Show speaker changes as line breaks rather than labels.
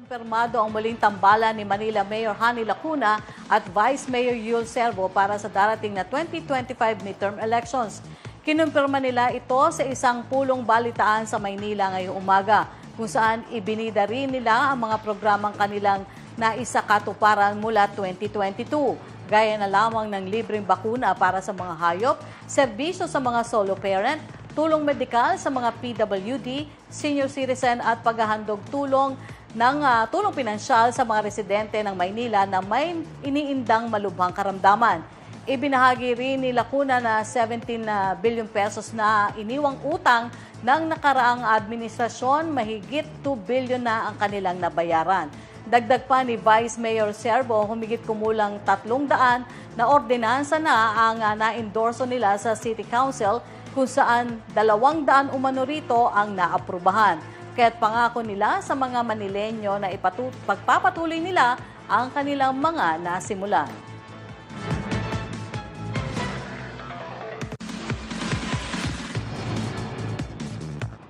Kumpirmado ang muling tambalan ni Manila Mayor Hani Lacuna at Vice Mayor Yul Servo para sa darating na 2025 midterm elections. Kinumpirma nila ito sa isang pulong balitaan sa Maynila ngayong umaga kung saan ibinida rin nila ang mga programang kanilang naisakatuparan mula 2022 gaya na lamang ng libreng bakuna para sa mga hayop, serbisyo sa mga solo parent, tulong medikal sa mga PWD, senior citizen at paghahandog tulong ng ah, tulong pinansyal sa mga residente ng Maynila na may iniindang malubhang karamdaman. Ibinahagi rin ni Lacuna na 17 na billion pesos na iniwang utang ng nakaraang administrasyon, mahigit 2 billion na ang kanilang nabayaran. Dagdag pa ni Vice Mayor Servo, humigit kumulang 300 na ordinansa na ang ah, na-endorso nila sa City Council kung saan 200 umano rito ang naaprubahan. Kaya't pangako nila sa mga Manilenyo na ipatu- pagpapatuloy nila ang kanilang mga nasimulan.